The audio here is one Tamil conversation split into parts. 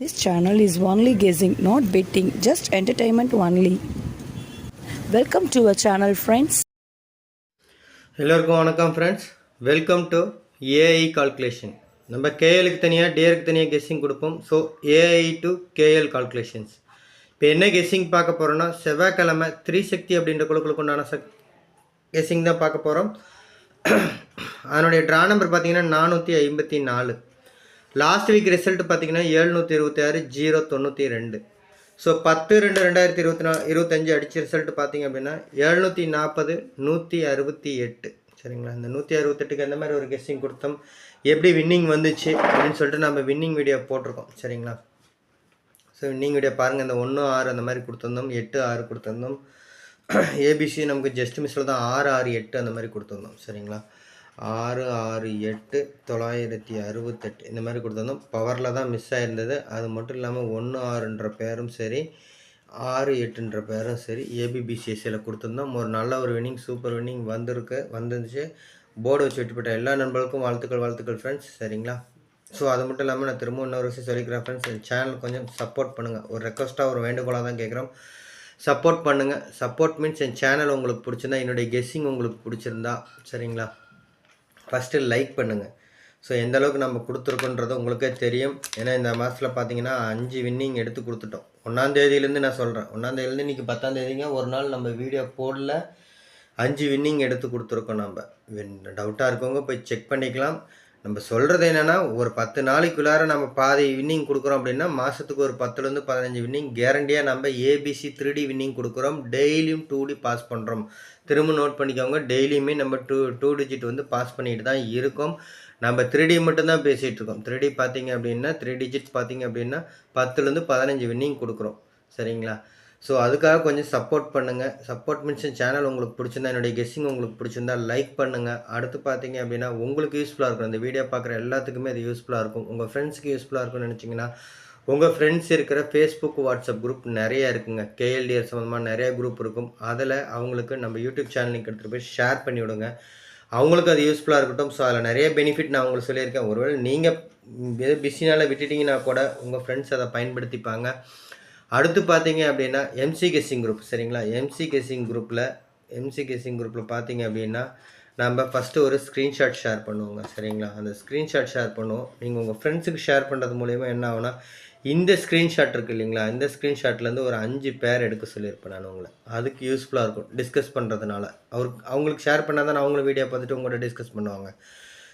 This channel is only guessing, not betting, just entertainment only. Welcome to our channel friends எல்லோருக்கும் வணக்கம் friends welcome to AI calculation நம்ம கேஎலுக்கு தனியாக டிஆருக்கு தனியாக கெஸ்ஸிங் கொடுப்போம். So AI to KL calculations இப்போ என்ன கெஸ்ஸிங் பார்க்க போகிறோன்னா செவ்வாய்க்கிழமை த்ரீ சக்தி அப்படின்ற குழுக்களுக்கு உண்டான சக் கெஸ்ஸிங் தான் பார்க்க போகிறோம் அதனுடைய ட்ரா நம்பர் பார்த்தீங்கன்னா நானூற்றி ஐம்பத்தி நாலு. லாஸ்ட் வீக் ரிசல்ட் பார்த்தீங்கன்னா ஏழ்நூற்றி இருபத்தி ஆறு ஜீரோ தொண்ணூற்றி ரெண்டு. ஸோ பத்து ரெண்டு ரெண்டாயிரத்தி இருபத்தி நாலு இருபத்தஞ்சு அடித்த ரிசல்ட் பார்த்தீங்க அப்படின்னா எழுநூற்றி நாற்பது நூற்றி அறுபத்தி எட்டு. சரிங்களா? இந்த நூற்றி அறுபத்தெட்டுக்கு எந்த மாதிரி ஒரு கெஸ்ஸிங் கொடுத்தோம்? எப்படி வின்னிங் வந்துச்சு? அப்படின்னு சொல்லிட்டு நம்ம வின்னிங் வீடியோ போட்டிருக்கோம். சரிங்களா? ஸோ வின்னிங் வீடியோ பாருங்கள் இந்த ஒன்று ஆறு அந்த மாதிரி கொடுத்துருந்தோம். எட்டு ஆறு கொடுத்துருந்தோம். ஏபிசி நமக்கு ஜஸ்ட் மிஸ்ஸில் தான் ஆறு ஆறு எட்டு அந்த மாதிரி கொடுத்துருந்தோம். சரிங்களா? ஆறு ஆறு எட்டு தொள்ளாயிரத்தி அறுபத்தெட்டு. இந்த மாதிரி கொடுத்துருந்தோம். பவரில் தான் மிஸ் ஆகிருந்தது அது மட்டும் இல்லாமல் ஒன்று ஆறுன்ற பேரும் சரி ஆறு எட்டுன்ற பேரும் சரி ஏபிபிசிஎஸ்சியில் கொடுத்துருந்தோம். ஒரு நல்ல ஒரு வின்னிங் சூப்பர் வின்னிங் வந்திருக்கு. வந்துருந்துச்சு போர்டு வச்சு விட்டுப்பட்ட எல்லா நண்பர்களுக்கும் வாழ்த்துக்கள் வாழ்த்துக்கள் ஃப்ரெண்ட்ஸ் சரிங்களா? ஸோ அது மட்டும் இல்லாமல் நான் திரும்ப இன்னொரு விஷயம் சொல்லிக்கிறேன் ஃப்ரெண்ட்ஸ் என் சேனல் கொஞ்சம் சப்போர்ட் பண்ணுங்கள் ஒரு ரெக்வஸ்ட்டாக ஒரு வேண்டுகோளாக தான் கேட்குறோம். சப்போர்ட் பண்ணுங்கள் சப்போர்ட் மீன்ஸ் என் சேனல் உங்களுக்கு பிடிச்சிருந்தா என்னுடைய கெஸ்ஸிங் உங்களுக்கு பிடிச்சிருந்தா. சரிங்களா? ஃபஸ்ட்டு லைக் பண்ணுங்கள் ஸோ எந்த அளவுக்கு நம்ம கொடுத்துருக்கோன்றது உங்களுக்கே தெரியும். ஏன்னா இந்த மாதத்தில் பார்த்தீங்கன்னா அஞ்சு வின்னிங் எடுத்து கொடுத்துட்டோம். ஒன்றாந்தேதியிலேருந்து நான் சொல்கிறேன் ஒன்றாந்தேதியிலேருந்து இன்றைக்கி பத்தாந்தேதிங்க ஒரு நாள் நம்ம வீடியோ போடல. அஞ்சு வின்னிங் எடுத்து கொடுத்துருக்கோம் நம்ம டவுட்டாக இருக்கவங்க போய் செக் பண்ணிக்கலாம். நம்ம சொல்கிறது என்னென்னா ஒரு பத்து நாளைக்குள்ளார நம்ம பாதி வின்னிங் கொடுக்குறோம் அப்படின்னா மாதத்துக்கு ஒரு பத்துலேருந்து பதினஞ்சு வின்னிங் கேரண்டியாக நம்ம ஏபிசி த்ரீ டி வின்னிங் கொடுக்குறோம். டெய்லியும் டூ டி பாஸ் பண்ணுறோம் திரும்ப நோட் பண்ணிக்கோங்க டெய்லியுமே நம்ம டூ டூ டிஜிட் வந்து பாஸ் பண்ணிட்டு தான் இருக்கோம். நம்ம த்ரீ டி மட்டும்தான் பேசிகிட்டு இருக்கோம். த்ரீ டி பார்த்தீங்க அப்படின்னா த்ரீ டிஜிட் பார்த்தீங்க அப்படின்னா பத்துலேருந்து பதினஞ்சு வின்னிங் கொடுக்குறோம். சரிங்களா? ஸோ அதுக்காக கொஞ்சம் சப்போர்ட் பண்ணுங்கள் சப்போர்ட் மீன்ஸ் சேனல் உங்களுக்கு பிடிச்சிருந்தா என்னுடைய கெஸ்ஸிங் உங்களுக்கு பிடிச்சிருந்தா லைக் பண்ணுங்கள் அடுத்து பார்த்தீங்க அப்படின்னா உங்களுக்கு யூஸ்ஃபுல்லாக இருக்கும். இந்த வீடியோ பார்க்குற எல்லாத்துக்குமே அது யூஸ்ஃபுல்லாக இருக்கும். உங்கள் ஃப்ரெண்ட்ஸ்க்கு யூஸ்ஃபுல்லாக இருக்கும்னு நினச்சிங்கன்னா உங்கள் ஃப்ரெண்ட்ஸ் இருக்கிற ஃபேஸ்புக் வாட்ஸ்அப் குரூப் நிறைய இருக்குங்க. கேஎல்டிஆர் சம்மந்தமாக நிறைய குரூப் இருக்கும். அதில் அவங்களுக்கு நம்ம யூடியூப் சேனலுக்கு எடுத்துகிட்டு போய் ஷேர் பண்ணி விடுங்க. அவங்களுக்கு அது யூஸ்ஃபுல்லாக இருக்கட்டும். ஸோ அதில் நிறைய பெனிஃபிட் நான் உங்களுக்கு சொல்லியிருக்கேன். ஒருவேளை நீங்கள் எது பிஸினால் விட்டுட்டிங்கன்னா கூட உங்கள் ஃப்ரெண்ட்ஸ் அதை பயன்படுத்திப்பாங்க. அடுத்து பார்த்தீங்க அப்படின்னா எம்சி கெஸ்ஸிங் குரூப் சரிங்களா? எம்சி கெஸ்ஸிங் குரூப்பில் எம்சி கெஸ்ஸிங் குரூப்பில் பார்த்தீங்க அப்படின்னா நம்ம ஃபஸ்ட்டு ஒரு ஸ்க்ரீன்ஷாட் ஷேர் பண்ணுவோங்க சரிங்களா? அந்த ஸ்க்ரீன்ஷாட் ஷேர் பண்ணுவோம். நீங்கள் உங்கள் ஃப்ரெண்ட்ஸுக்கு ஷேர் பண்ணுறது மூலயமா என்ன ஆகுனா இந்த ஸ்க்ரீன்ஷாட் இருக்குது இல்லைங்களா? இந்த ஸ்க்ரீன்ஷாட்லேருந்து ஒரு அஞ்சு பேர் எடுக்க சொல்லியிருப்பேன் நான் உங்களை. அதுக்கு யூஸ்ஃபுல்லாக இருக்கும் டிஸ்கஸ் பண்ணுறதுனால அவருக்கு அவங்களுக்கு ஷேர் பண்ணால் தான் அவங்களும் வீடியோ பார்த்துட்டு உங்கள்கிட்ட டிஸ்கஸ் பண்ணுவாங்க.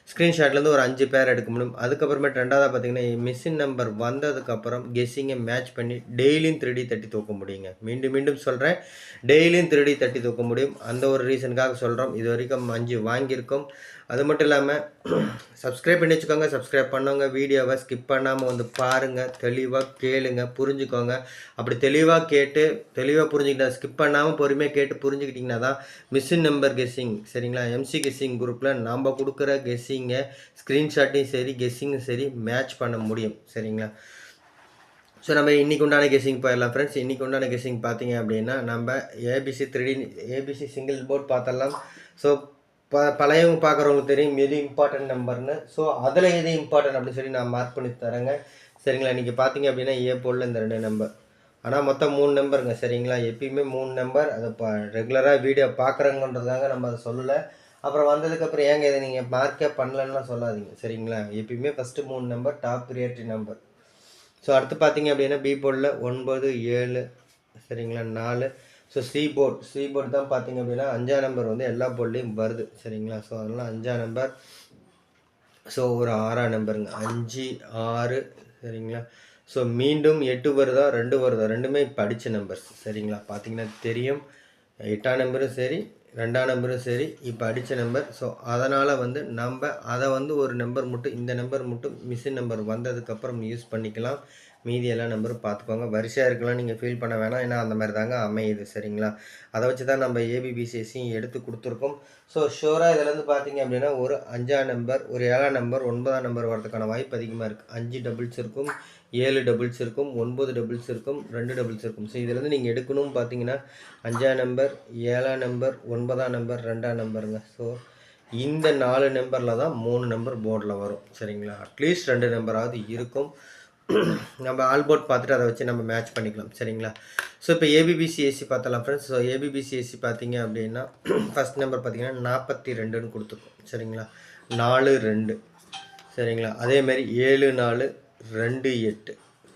ஸ்க்ரீன்ஷாட்லேருந்து ஒரு அஞ்சு பேர் எடுக்க முடியும். அதுக்கப்புறமேட்டு ரெண்டாவதாக பார்த்தீங்கன்னா மிஷின் நம்பர் வந்ததுக்கப்புறம் கெஸ்ஸிங்கை மேட்ச் பண்ணி டெய்லியும் திருடி தட்டி தூக்க முடியுங்க. மீண்டும் மீண்டும் சொல்கிறேன் டெய்லியும் திருடி தட்டி தூக்க முடியும். அந்த ஒரு ரீசனுக்காக சொல்கிறோம் இது வரைக்கும் அஞ்சு வாங்கியிருக்கோம். அது மட்டும் இல்லாமல் சப்ஸ்கிரைப் பண்ணி வச்சுக்கோங்க. சப்ஸ்கிரைப் பண்ணவங்க வீடியோவை ஸ்கிப் பண்ணாமல் வந்து பாருங்கள் தெளிவாக கேளுங்க. புரிஞ்சுக்கோங்க. அப்படி தெளிவாக கேட்டு தெளிவாக புரிஞ்சுக்கிட்டா ஸ்கிப் பண்ணாமல் பொறுமையாக கேட்டு புரிஞ்சுக்கிட்டிங்கன்னா தான் மிஷின் நம்பர் கெஸ்ஸிங் சரிங்களா எம்சி கெஸ்ஸிங் குரூப்பில் நாம் கொடுக்குற கெஸ்ஸிங் கெஸ்ஸிங்கை ஸ்க்ரீன்ஷாட்டையும் சரி கெஸ்ஸிங்கும் சரி மேட்ச் பண்ண முடியும். சரிங்களா? ஸோ நம்ம இன்றைக்கு உண்டான கெஸ்ஸிங் போயிடலாம் ஃப்ரெண்ட்ஸ் இன்றைக்கு உண்டான கெஸ்ஸிங் பார்த்தீங்க அப்படின்னா நம்ம ABC three ABC single board பார்த்தலாம் ஸோ ப பழையவங்க பார்க்குறவங்களுக்கு தெரியும் எது இம்பார்ட்டன்ட் நம்பர்னு ஸோ அதில் எது இம்பார்ட்டன்ட் அப்படின்னு சொல்லி நான் மார்க் பண்ணி தரேங்க. சரிங்களா? இன்றைக்கி பார்த்தீங்க அப்படின்னா ஏ போர்டில் இந்த ரெண்டு நம்பர் ஆனால் மொத்தம் மூணு நம்பருங்க சரிங்களா? எப்பயுமே மூணு நம்பர் அதை இப்போ ரெகுலராக வீடியோ பார்க்குறங்கன்றதாங்க நம்ம அதை சொல்லலை. அப்புறம் வந்ததுக்கப்புறம் ஏங்க இதை நீங்கள் மார்க்கே பண்ணலன்னா சொல்லாதீங்க. சரிங்களா? எப்பயுமே ஃபஸ்ட்டு மூணு number top priority number so அடுத்து பார்த்தீங்க அப்படின்னா பி போர்டில் ஒன்பது ஏழு சரிங்களா? நாலு. So C board C board தான் பார்த்தீங்க அப்படின்னா அஞ்சாம் நம்பர் வந்து எல்லா போர்ட்லேயும் வருது. சரிங்களா? ஸோ அதனால் அஞ்சாம் நம்பர் ஸோ ஒரு ஆறாம் நம்பருங்க அஞ்சு ஆறு சரிங்களா? ஸோ மீண்டும் எட்டு வருதா ரெண்டு வருதா? ரெண்டுமே படித்த நம்பர்ஸ் சரிங்களா? பார்த்தீங்கன்னா தெரியும். எட்டாம் நம்பரும் சரி ரெண்டாம் நம்பரும் சரி இப்போ அடித்த நம்பர் ஸோ அதனால் வந்து நம்ம அதை வந்து ஒரு நம்பர் மட்டும் இந்த நம்பர் மட்டும் மிஷின் நம்பர் வந்ததுக்கப்புறம் யூஸ் பண்ணிக்கலாம். மீதி எல்லா நம்பரும் பார்த்துக்கோங்க வரிசையாக இருக்கலாம் நீங்கள் ஃபீல் பண்ண வேணாம். ஏன்னா அந்த மாதிரி தாங்க அமையுது சரிங்களா? அதை வச்சு தான் நம்ம ஏபிபிசிஎஸ்சியும் எடுத்து கொடுத்துருக்கோம். ஸோ ஷோராக இதுலேருந்து பார்த்தீங்க அப்படின்னா ஒரு அஞ்சாம் நம்பர் ஒரு ஏழாம் நம்பர் ஒன்பதாம் நம்பர் வரதுக்கான வாய்ப்பு அதிகமாக இருக்குது அஞ்சு டபுள்ஸ் இருக்கும். ஏழு டபுள்ஸ் இருக்கும் ஒன்பது டபுள்ஸ் இருக்கும் ரெண்டு டபுள்ஸ் இருக்கும். ஸோ இதுலேருந்து நீங்கள் எடுக்கணும்னு பார்த்தீங்கன்னா அஞ்சாம் நம்பர் ஏழாம் நம்பர் ஒன்பதாம் நம்பர் ரெண்டாம் நம்பருங்க ஸோ இந்த நாலு நம்பரில் தான் மூணு நம்பர் போர்டில் வரும். சரிங்களா? அட்லீஸ்ட் ரெண்டு நம்பராவது இருக்கும். நம்ம ஆல்போர்ட் பார்த்துட்டு அதை வச்சு நம்ம மேட்ச் பண்ணிக்கலாம். சரிங்களா? ஸோ இப்போ ஏபிபிசிஎஸ்சி பார்த்தலாம் ஃப்ரெண்ட்ஸ் ஸோ ஏபிபிசிஎஸ்சி பார்த்தீங்க அப்படின்னா ஃபஸ்ட் நம்பர் பார்த்தீங்கன்னா நாற்பத்தி ரெண்டுன்னு கொடுத்துருக்கோம். சரிங்களா? நாலு ரெண்டு. சரிங்களா? அதேமாரி ஏழு நாலு ரெண்டு எட்டு.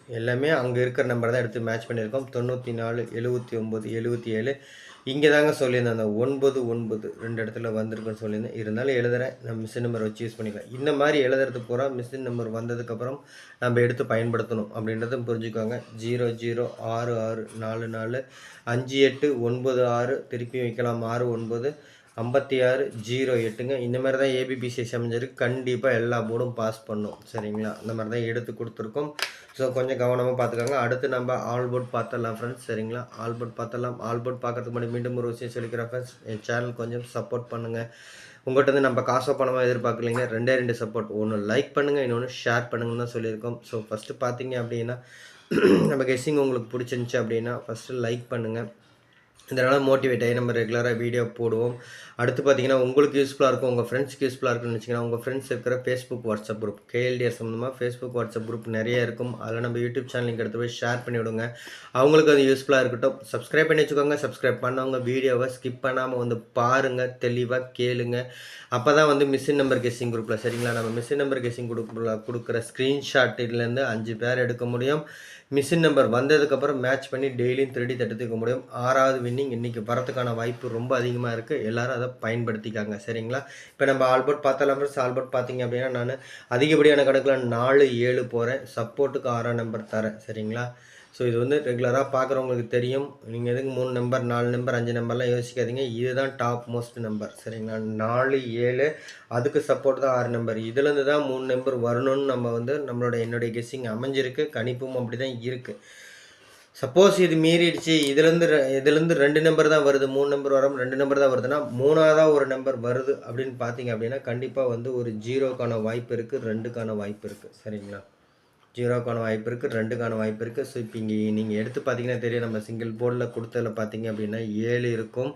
எல்லாமே அங்கே இருக்கிற நம்பர் தான் எடுத்து மேட்ச் பண்ணியிருக்கோம். தொண்ணூற்றி நாலு எழுபத்தி ஒம்பது எழுபத்தி ஏழு. இங்கே தாங்க சொல்லியிருந்தேன். அந்த ஒன்பது ஒன்பது ரெண்டு இடத்துல வந்திருக்குன்னு சொல்லியிருந்தேன். இருந்தாலும் எழுதுகிறேன் நம்ம மிஷின் நம்பர் வச்சு யூஸ் பண்ணிக்கலாம். இந்த மாதிரி எழுதுறது பூரா மிஷின் நம்பர் வந்ததுக்கப்புறம் நம்ம எடுத்து பயன்படுத்தணும். அப்படின்றதும் புரிஞ்சுக்கோங்க. ஜீரோ ஜீரோ ஆறு ஆறு நாலு நாலு அஞ்சு எட்டு ஒன்பது ஆறு. திருப்பி வைக்கலாம். ஆறு ஒன்பது. ஐம்பத்தி ஆறு ஜீரோ எட்டுங்க. இந்த மாதிரி தான் ஏபிபிசிஎஸ் அமைஞ்சிருக்கு கண்டிப்பாக எல்லா போர்டும் பாஸ் பண்ணும். சரிங்களா? இந்த மாதிரி தான் எடுத்து கொடுத்துருக்கோம். ஸோ கொஞ்சம் கவனமாக பார்த்துக்கோங்க. அடுத்து நம்ம ஆல் போர்ட் பார்த்துடலாம் ஃப்ரெண்ட்ஸ் சரிங்களா? ஆல் போர்ட் பார்த்துடலாம். ஆல் போர்ட் பார்க்கறதுக்கு முன்னாடி மீண்டும் ஒரு விஷயம் சொல்லிக்கிறேன் ஃப்ரெண்ட்ஸ் என் சேனல் கொஞ்சம் சப்போர்ட் பண்ணுங்கள் உங்கள்கிட்ட இருந்து நம்ம காசோ பணமாக எதிர்பார்க்கலைங்க. ரெண்டே ரெண்டு சப்போர்ட் ஒன்று லைக் பண்ணுங்கள் இன்னொன்று ஷேர் பண்ணுங்கன்னு தான் சொல்லியிருக்கோம். ஸோ ஃபஸ்ட்டு பார்த்தீங்க அப்படின்னா நம்ம கெஸ்ஸிங் உங்களுக்கு பிடிச்சிருந்துச்சி அப்படின்னா ஃபஸ்ட்டு லைக் பண்ணுங்கள் இதனால் மோட்டிவேட் ஆகி நம்ம ரெகுலராக வீடியோ போடுவோம். அடுத்து பார்த்தீங்கன்னா உங்களுக்கு யூஸ்ஃபுல்லாக இருக்கும் உங்கள் ஃப்ரெண்ட்ஸ்க்கு யூஸ்ஃபுல்லாக இருக்குன்னு வச்சிங்கன்னா உங்கள் ஃப்ரெண்ட்ஸ் இருக்கிற ஃபேஸ்புக் வாட்ஸ்அப் குரூப் கேஎல்டிஆர் சம்மந்தமாக ஃபேஸ்புக் வாட்ஸ்அப் குரூப் நிறைய இருக்கும். அதில் நம்ம யூடியூப் சேனலுக்கு எடுத்து போய் ஷேர் பண்ணி விடுங்க. அவங்களுக்கு அது யூஸ்ஃபுல்லாக இருக்கட்டும். சப்ஸ்கிரைப் பண்ணி வச்சுக்கோங்க. சப்ஸ்கிரைப் பண்ணவங்க வீடியோவை ஸ்கிப் பண்ணாமல் வந்து பாருங்கள் தெளிவாக கேளுங்க. அப்போ தான் வந்து மிஸ்ஸின் நம்பர் கெஸிங் குரூப்பில் சரிங்களா? நம்ம மிஸ்ஸின் நம்பர் கெஸிங் குரூப்பில் கொடுக்குற ஸ்க்ரீன்ஷாட்டிலேருந்து அஞ்சு பேர் எடுக்க முடியும். மிஷின் நம்பர் வந்ததுக்கப்புறம் மேட்ச் பண்ணி டெய்லியும் திருடி தட்டுத்துக்க முடியும். ஆறாவது வின்னிங் இன்றைக்கி வரதுக்கான வாய்ப்பு ரொம்ப அதிகமாக இருக்குது எல்லோரும் அதை பயன்படுத்திக்காங்க. சரிங்களா? இப்போ நம்ம ஆல்போர்ட் பார்த்தா நம்பர்ஸ் ஆல்போர்ட் பார்த்தீங்க அப்படின்னா நான் அதிகப்படியான கணக்கில் நாலு ஏழு போகிறேன் சப்போர்ட்டுக்கு ஆறாம் நம்பர் தரேன். சரிங்களா? ஸோ இது வந்து ரெகுலராக பார்க்குறவங்களுக்கு தெரியும். நீங்கள் எதுக்கு மூணு நம்பர் நாலு நம்பர் அஞ்சு நம்பர்லாம் யோசிக்காதீங்க. இதுதான் டாப் மோஸ்ட் நம்பர் சரிங்களா? நாலு ஏழு அதுக்கு சப்போர்ட் தான் ஆறு நம்பர் இதுலேருந்து தான் மூணு நம்பர் வரணும்னு நம்ம வந்து நம்மளோட என்னுடைய கெஸ்ஸிங் அமைஞ்சிருக்கு. கணிப்பும் அப்படி தான் இருக்குது சப்போஸ் இது மீறிடுச்சு. இதுலேருந்து ரெ- இதுலேருந்து ரெண்டு நம்பர் தான் வருது. மூணு நம்பர் வராமல் ரெண்டு நம்பர் தான் வருதுன்னா மூணாவதாக ஒரு நம்பர் வருது அப்படின்னு பார்த்தீங்க அப்படின்னா கண்டிப்பாக வந்து ஒரு ஜீரோக்கான வாய்ப்பு இருக்குது ரெண்டுக்கான வாய்ப்பு இருக்குது சரிங்களா? ஜீரோக்கான வாய்ப்பு இருக்குது ரெண்டுக்கான வாய்ப்பு இருக்குது ஸோ இப்போ இங்கே நீங்கள் எடுத்து பார்த்தீங்கன்னா தெரியும் நம்ம சிங்கிள் போர்டில் கொடுத்ததில் பார்த்தீங்க அப்படின்னா ஏழு இருக்கும்.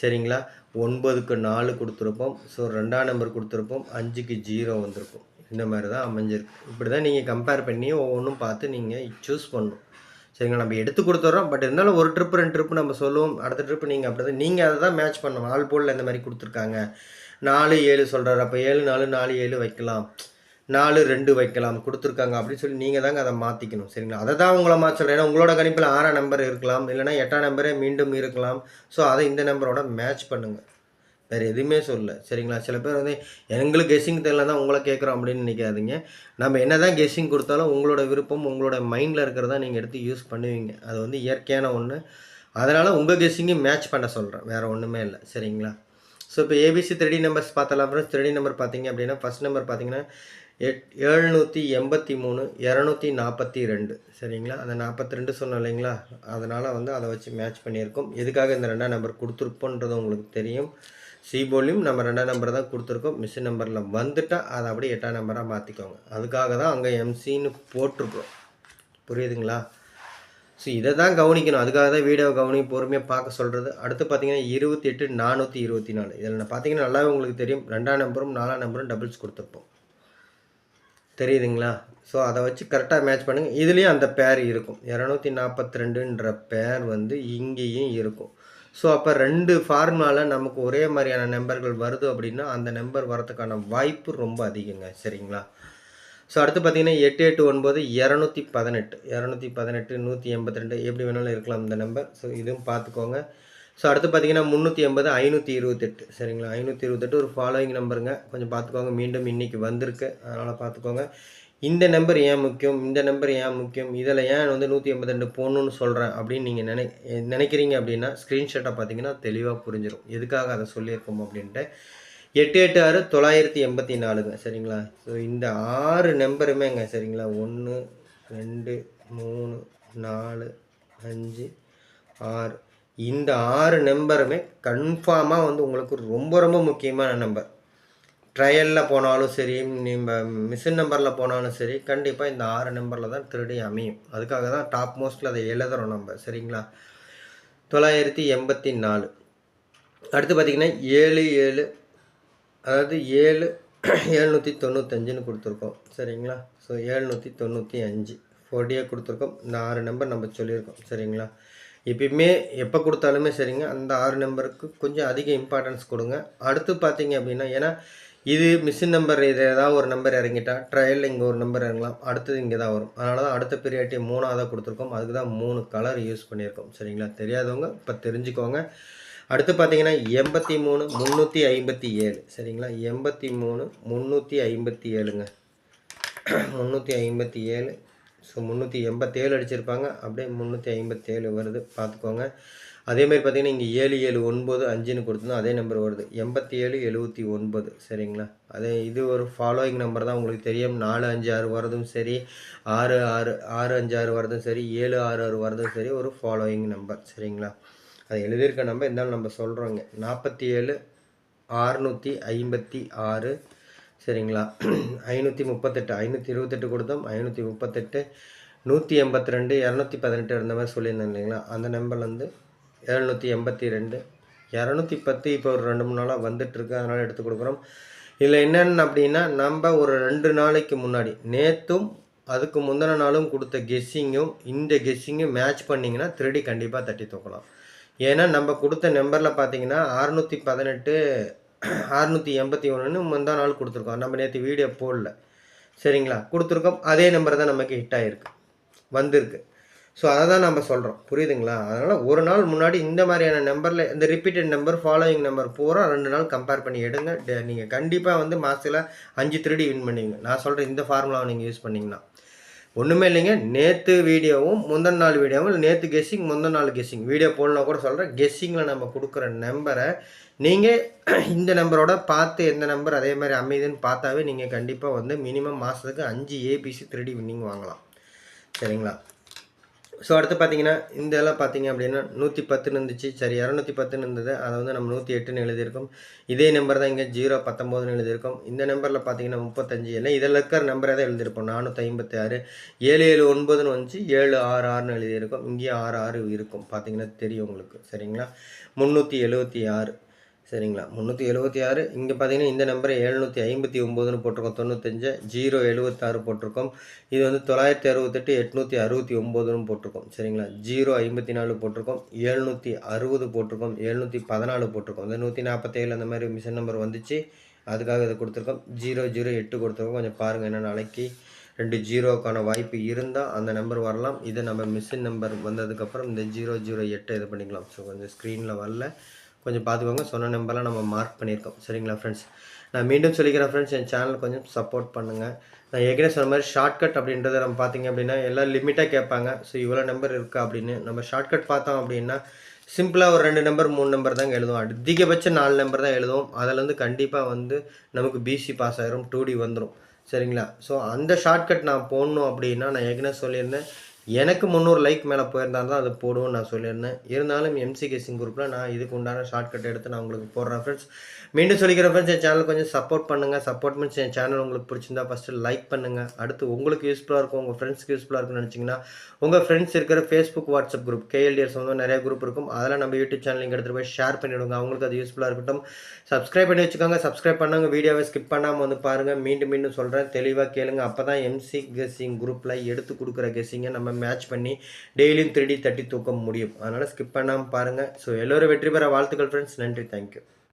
சரிங்களா? ஒன்பதுக்கு நாலு கொடுத்துருப்போம். ஸோ ரெண்டாம் நம்பர் கொடுத்துருப்போம். அஞ்சுக்கு ஜீரோ வந்திருக்கும். இந்த மாதிரி தான் அமைஞ்சிருக்கு. இப்படி தான் நீங்கள் கம்பேர் பண்ணி ஒவ்வொன்றும் பார்த்து நீங்கள் சூஸ் பண்ணணும். சரிங்களா? நம்ம எடுத்து கொடுத்துட்றோம் பட் இருந்தாலும் ஒரு ட்ரிப் ரெண்டு ட்ரிப் நம்ம சொல்லுவோம். அடுத்த ட்ரிப் நீங்கள் அப்படி தான் நீங்கள் அதை தான் மேட்ச் பண்ணணும் ஆல் போர்டில் இந்த மாதிரி கொடுத்துருக்காங்க. நாலு ஏழு சொல்கிறாரு அப்போ ஏழு நாலு நாலு ஏழு வைக்கலாம். நாலு ரெண்டு வைக்கலாம் கொடுத்துருக்காங்க அப்படின்னு சொல்லி நீங்கள் தாங்க அதை மாற்றிக்கணும் சரிங்களா? அதை தான் உங்களை மாற்ற சொல்கிறேன் ஏன்னா உங்களோட கணிப்பில் ஆறாம் நம்பர் இருக்கலாம் இல்லைன்னா எட்டாம் நம்பரே மீண்டும் இருக்கலாம். ஸோ அதை இந்த நம்பரோட மேட்ச் பண்ணுங்கள் வேறு எதுவுமே சொல்ல சரிங்களா? சில பேர் வந்து எங்களுக்கு கெஸ்ஸிங் தெரியல தான் உங்களை கேட்குறோம் அப்படின்னு நினைக்காதீங்க. நம்ம என்ன தான் கெஸ்ஸிங் கொடுத்தாலும் உங்களோட விருப்பம் உங்களோட மைண்டில் இருக்கிறதா நீங்கள் எடுத்து யூஸ் பண்ணுவீங்க. அது வந்து இயற்கையான ஒன்று அதனால் உங்கள் கெஸ்ஸிங்கும் மேட்ச் பண்ண சொல்கிறேன் வேறு ஒன்றுமே இல்லை சரிங்களா? ஸோ இப்போ ஏபிசி த்ரீ நம்பர்ஸ் பார்த்தலாம் ஃப்ரெண்ட்ஸ் த்ரீ நம்பர் பார்த்தீங்க அப்படின்னா ஃபஸ்ட் நம்பர் பார்த்தீங்கன்னா எட் எழுநூற்றி எண்பத்தி மூணு இரநூத்தி நாற்பத்தி ரெண்டு. சரிங்களா? அந்த நாற்பத்தி ரெண்டு சொன்னோம் இல்லைங்களா? அதனால் வந்து அதை வச்சு மேட்ச் பண்ணியிருக்கோம். எதுக்காக இந்த ரெண்டாம் நம்பர் கொடுத்துருப்போன்றது உங்களுக்கு தெரியும். சிபோலையும் நம்ம ரெண்டாம் நம்பர் தான் கொடுத்துருக்கோம். மிஷின் நம்பரில் வந்துட்டால் அதை அப்படியே எட்டாம் நம்பராக மாற்றிக்கோங்க அதுக்காக தான் அங்கே எம்சின்னு போட்டிருக்கோம். புரியுதுங்களா? ஸோ இதை தான் கவனிக்கணும். அதுக்காக தான் வீடியோ கவனி பொறுமையாக பார்க்க சொல்கிறது அடுத்து பார்த்தீங்கன்னா இருபத்தி எட்டு நானூற்றி இருபத்தி நாலு. இதில் நான் பார்த்தீங்கன்னா நல்லாவே உங்களுக்கு தெரியும். ரெண்டாம் நம்பரும் நாலாம் நம்பரும் டபுள்ஸ் கொடுத்துருப்போம். தெரியுதுங்களா? ஸோ அதை வச்சு கரெக்டாக மேட்ச் பண்ணுங்கள் இதுலேயும் அந்த பேர் இருக்கும். இரநூத்தி நாற்பத்தி ரெண்டுன்ற பேர் வந்து இங்கேயும் இருக்கும். ஸோ அப்போ ரெண்டு ஃபார்முலாவில் நமக்கு ஒரே மாதிரியான நம்பர்கள் வருது அப்படின்னா அந்த நம்பர் வரதுக்கான வாய்ப்பு ரொம்ப அதிகங்க. சரிங்களா? ஸோ அடுத்து பார்த்தீங்கன்னா எட்டு எட்டு ஒன்பது இரநூத்தி பதினெட்டு. இரநூத்தி பதினெட்டு நூற்றி எண்பத்தி ரெண்டு எப்படி வேணாலும் இருக்கலாம் இந்த நம்பர் ஸோ இதுவும் பார்த்துக்கோங்க. ஸோ அடுத்து பார்த்தீங்கன்னா முந்நூற்றி எண்பது ஐநூற்றி இருபத்தெட்டு சரிங்களா? ஐநூற்றி இருபத்தெட்டு ஒரு ஃபாலோயிங் நம்பருங்க கொஞ்சம் பார்த்துக்கோங்க மீண்டும் இன்றைக்கி வந்திருக்கு. அதனால் பார்த்துக்கோங்க இந்த நம்பர் ஏன் முக்கியம்? இந்த நம்பர் ஏன் முக்கியம்? இதில் ஏன் வந்து நூற்றி எண்பத்தி ரெண்டு போடணும்னு சொல்கிறேன் அப்படின்னு நீங்கள் நினை நினைக்கிறீங்க அப்படின்னா ஸ்க்ரீன்ஷாட்டை பார்த்தீங்கன்னா தெளிவாக புரிஞ்சிடும் எதுக்காக அதை சொல்லியிருக்கோம் அப்படின்ட்டு. எட்டு எட்டு ஆறு தொள்ளாயிரத்தி எண்பத்தி நாலுங்க. சரிங்களா? ஸோ இந்த ஆறு நம்பருமேங்க சரிங்களா? ஒன்று ரெண்டு மூணு நாலு அஞ்சு ஆறு. இந்த ஆறு நம்பருமே கன்ஃபார்மாக வந்து உங்களுக்கு ரொம்ப ரொம்ப முக்கியமான நம்பர். ட்ரையலில் போனாலும் சரி நம்ம மிஷின் நம்பரில் போனாலும் சரி கண்டிப்பாக இந்த ஆறு நம்பரில் தான் திருடி அமையும். அதுக்காக தான் டாப் மோஸ்ட்டில் அதை எழுதுகிறோம் நம்ம சரிங்களா? தொள்ளாயிரத்தி எண்பத்தி நாலு. அடுத்து பார்த்திங்கன்னா ஏழு ஏழு அதாவது ஏழு ஏழ்நூற்றி தொண்ணூத்தஞ்சுன்னு கொடுத்துருக்கோம் சரிங்களா? ஸோ ஏழ்நூற்றி தொண்ணூற்றி அஞ்சு. ஃபோர்டியாக கொடுத்துருக்கோம். இந்த ஆறு நம்பர் நம்ம சொல்லியிருக்கோம் சரிங்களா? எப்பயுமே எப்போ கொடுத்தாலுமே சரிங்க. அந்த ஆறு நம்பருக்கு கொஞ்சம் அதிக இம்பார்ட்டன்ஸ் கொடுங்க. அடுத்து பார்த்தீங்க அப்படின்னா ஏன்னா இது மிஷின் நம்பர் இது ஏதாவது ஒரு நம்பர் இறங்கிட்டா ட்ரையலில் இங்கே ஒரு நம்பர் இறங்கலாம். அடுத்தது இங்கே தான் வரும். அதனால தான் அடுத்த பீரியாட்டி மூணாவதாக கொடுத்துருக்கோம். அதுக்கு தான் மூணு கலர் யூஸ் பண்ணியிருக்கோம். சரிங்களா? தெரியாதவங்க இப்போ தெரிஞ்சுக்கோங்க. அடுத்து பார்த்தீங்கன்னா எண்பத்தி மூணு முந்நூற்றி ஐம்பத்தி ஏழு. சரிங்களா? எண்பத்தி மூணு முந்நூற்றி ஐம்பத்தி ஏழுங்க. முந்நூற்றி ஐம்பத்தி ஏழு. ஸோ முந்நூற்றி எண்பத்தேழு அடிச்சிருப்பாங்க. அப்படியே முந்நூற்றி ஐம்பத்தேழு வருது. பார்த்துக்கோங்க. அதேமாதிரி பார்த்தீங்கன்னா இங்கே ஏழு ஏழு ஒன்பது அஞ்சுன்னு கொடுத்துருந்தோம் அதே நம்பர் வருது. எண்பத்தி ஏழு எழுபத்தி ஒன்பது. சரிங்களா? அதே இது ஒரு ஃபாலோயிங் நம்பர் தான் உங்களுக்கு தெரியும். நாலு அஞ்சு ஆறு வரதும் சரி ஆறு ஆறு ஆறு அஞ்சு ஆறு வரதும் சரி ஏழு ஆறு ஆறு வரதும் சரி ஒரு ஃபாலோயிங் நம்பர் சரிங்களா? அது எழுதியிருக்க நம்பர் இருந்தாலும் நம்ம சொல்கிறோங்க நாற்பத்தி ஏழு ஆறுநூற்றி ஐம்பத்தி ஆறு சரிங்களா? ஐநூற்றி முப்பத்தெட்டு ஐநூற்றி இருபத்தெட்டு கொடுத்தோம். ஐநூற்றி முப்பத்தெட்டு நூற்றி எண்பத்தி ரெண்டு இரநூத்தி பதினெட்டு இருந்த மாதிரி சொல்லியிருந்தேன் இல்லைங்களா? அந்த நம்பர் வந்து எழுநூற்றி எண்பத்தி ரெண்டு இரநூத்தி பத்து இப்போ ஒரு ரெண்டு மூணு நாளாக வந்துட்டுருக்கு. அதனால் எடுத்து கொடுக்குறோம். இதில் என்னென்னு அப்படின்னா நம்ம ஒரு ரெண்டு நாளைக்கு முன்னாடி நேற்றும் அதுக்கு முந்தின நாளும் கொடுத்த கெஸ்ஸிங்கும் இந்த கெஸ்ஸிங்கும் மேட்ச் பண்ணிங்கன்னா திருடி கண்டிப்பாக தட்டி தூக்கலாம். ஏன்னா நம்ம கொடுத்த நம்பரில் பார்த்தீங்கன்னா அறுநூற்றி பதினெட்டு அறுநூற்றி எண்பத்தி ஒன்றுன்னு முந்தா நாள் கொடுத்துருக்கோம். நம்ம நேற்று வீடியோ போடல. சரிங்களா? கொடுத்துருக்கோம். அதே நம்பர் தான் நமக்கு ஹிட் ஆகிருக்கு வந்திருக்கு. ஸோ அதை தான் நம்ம சொல்கிறோம் புரியுதுங்களா? அதனால் ஒரு நாள் முன்னாடி இந்த மாதிரியான நம்பரில் இந்த ரிப்பீட்டட் நம்பர் ஃபாலோயிங் நம்பர் பூரா ரெண்டு நாள் கம்பேர் பண்ணி எடுங்க. நீங்கள் கண்டிப்பாக வந்து மாதத்தில் அஞ்சு திருடி வின் பண்ணுவீங்க. நான் சொல்கிறேன் இந்த ஃபார்முலாவை நீங்கள் யூஸ் பண்ணிங்கன்னா. ஒன்றுமே இல்லைங்க. நேற்று வீடியோவும் முந்தன் நாள் வீடியோவும் நேற்று கெஸ்ஸிங் முந்தன் நாள் கெஸ்ஸிங் வீடியோ போடனா கூட சொல்கிறேன் கெஸ்ஸிங்கில் நம்ம கொடுக்குற நம்பரை நீங்கள் இந்த நம்பரோட பார்த்து எந்த நம்பர் அதே மாதிரி அமைதுன்னு பார்த்தாவே நீங்கள் கண்டிப்பாக வந்து மினிமம் மாதத்துக்கு அஞ்சு ஏபிசி த்ரீடி வின்னிங் வாங்கலாம். சரிங்களா? ஸோ அடுத்து பார்த்தீங்கன்னா இந்த எல்லாம் பார்த்தீங்க அப்படின்னா நூற்றி பத்துன்னு இருந்துச்சு. சரி இரநூத்தி பத்துன்னு இருந்தது. அதை வந்து நம்ம நூற்றி எட்டுன்னு எழுதியிருக்கோம். இதே நம்பர் தான் இங்கே ஜீரோ பத்தொம்போதுன்னு எழுதியிருக்கோம். இந்த நம்பரில் பார்த்தீங்கன்னா முப்பத்தஞ்சு எல்லாம் இதில் இருக்கிற நம்பரை தான் எழுதியிருப்போம். நானூற்றி ஐம்பத்தி ஆறு ஏழு ஏழு ஒன்பதுன்னு வந்துச்சு. ஏழு ஆறு ஆறுன்னு எழுதியிருக்கோம். இங்கேயும் ஆறு ஆறு இருக்கும். பார்த்தீங்கன்னா தெரியும் உங்களுக்கு. சரிங்களா? முந்நூற்றி எழுபத்தி ஆறு. சரிங்களா? முந்நூற்றி எழுபத்தி ஆறு இங்கே பார்த்தீங்கன்னா இந்த நம்பரை எழுநூற்றி ஐம்பத்தி ஒம்போதுன்னு போட்டிருக்கோம் தொண்ணூத்தஞ்சு ஜீரோ எழுபத்தாறு போட்டிருக்கோம். இது வந்து தொள்ளாயிரத்தி அறுபத்தெட்டு எட்நூற்றி அறுபத்தி ஒம்போதுன்னு போட்டிருக்கோம் சரிங்களா? ஜீரோ ஐம்பத்தி நாலு போட்டிருக்கோம் எழுநூற்றி அறுபது போட்டிருக்கோம் எழுநூற்றி பதினாலு போட்டிருக்கோம். இந்த நூற்றி நாற்பத்தேழு அந்த மாதிரி மிஷின் நம்பர் வந்துச்சு. அதுக்காக இதை கொடுத்துருக்கோம். ஜீரோ ஜீரோ எட்டு கொடுத்துருக்கோம். கொஞ்சம் பாருங்கள் என்ன நாளைக்கு ரெண்டு ஜீரோக்கான வாய்ப்பு இருந்தால் அந்த நம்பர் வரலாம். இதை நம்ம மிஷின் நம்பர் வந்ததுக்கப்புறம் இந்த ஜீரோ ஜீரோ எட்டை இது பண்ணிக்கலாம். ஸோ கொஞ்சம் ஸ்க்ரீனில் வரல. கொஞ்சம் பார்த்துக்கோங்க. சொன்ன நம்பர்லாம் நம்ம மார்க் பண்ணியிருக்கோம். சரிங்களா ஃப்ரெண்ட்ஸ் நான் மீண்டும் சொல்லிக்கிறேன் ஃப்ரெண்ட்ஸ் என் சேனல் கொஞ்சம் சப்போர்ட் பண்ணுங்கள் நான் ஏற்கனவே சொன்ன மாதிரி ஷார்ட்கட் அப்படின்றத நம்ம பார்த்தீங்க அப்படின்னா எல்லாம் லிமிட்டாக கேட்பாங்க. ஸோ இவ்வளோ நம்பர் இருக்கா அப்படின்னு நம்ம ஷார்ட்கட் பார்த்தோம் அப்படின்னா சிம்பிளாக ஒரு ரெண்டு நம்பர் மூணு நம்பர் தாங்க எழுதுவோம். அதிகபட்சம் நாலு நம்பர் தான் எழுதுவோம். அதில் வந்து கண்டிப்பாக வந்து நமக்கு பிசி பாஸ் ஆகிரும் டூ டி வந்துடும் சரிங்களா? ஸோ அந்த ஷார்ட்கட் நான் போடணும் அப்படின்னா நான் ஏற்கனவே சொல்லியிருந்தேன் எனக்கு முந்நூறு லைக் மேலே போயிருந்தால் தான் அது போடுவோம்னு நான் சொல்லியிருந்தேன். இருந்தாலும் எம்சி கேசிங் குரூப்பில் நான் இதுக்கு உண்டான ஷார்ட்கட் எடுத்து நான் உங்களுக்கு போடுறேன் ஃப்ரெண்ட்ஸ் மீண்டும் சொல்லிக்கிறேன் ஃப்ரெண்ட்ஸ் என் சேனல் கொஞ்சம் சப்போர்ட் பண்ணுங்கள் சப்போர்ட் மீன்ஸ் என் சேனல் உங்களுக்கு பிடிச்சிருந்தா ஃபஸ்ட்டு லைக் பண்ணுங்கள் அடுத்து உங்களுக்கு யூஸ்ஃபுல்லாக இருக்கும் உங்கள் ஃப்ரெண்ட்ஸ்க்கு யூஸ்ஃபுல்லாக இருக்குன்னு நினச்சிங்கன்னா உங்கள் ஃப்ரெண்ட்ஸ் இருக்கிற ஃபேஸ்புக் வாட்ஸ்அப் குரூப் கேஎல்டிஎஸ் வந்து நிறைய குரூப் இருக்கும். அதெல்லாம் நம்ம யூடியூப் சேனல் இங்கே எடுத்துகிட்டு போய் ஷேர் பண்ணிவிடுங்க அவங்களுக்கு அது யூஸ்ஃபுல்லாக இருக்கட்டும். சப்ஸ்கிரைப் பண்ணி வச்சுக்கோங்க. சப்ஸ்கிரைப் பண்ணாங்க வீடியோவை ஸ்கிப் பண்ணாமல் வந்து பாருங்கள் மீண்டும் மீண்டும் சொல்கிறேன் தெளிவாக கேளுங்க. அப்போ தான் எம்சி கெஸ்ஸிங் குரூப்பில் எடுத்து கொடுக்குற கெஸ்ஸிங்கை நம்ம மேட்ச் பண்ணி டெய்லியும் த்ரீ தட்டி தூக்க முடியும். அதனால் ஸ்கிப் பண்ணாமல் பாருங்கள் ஸோ எல்லோரும் வெற்றி பெற வாழ்த்துக்கள் ஃப்ரெண்ட்ஸ் நன்றி. தேங்க்யூ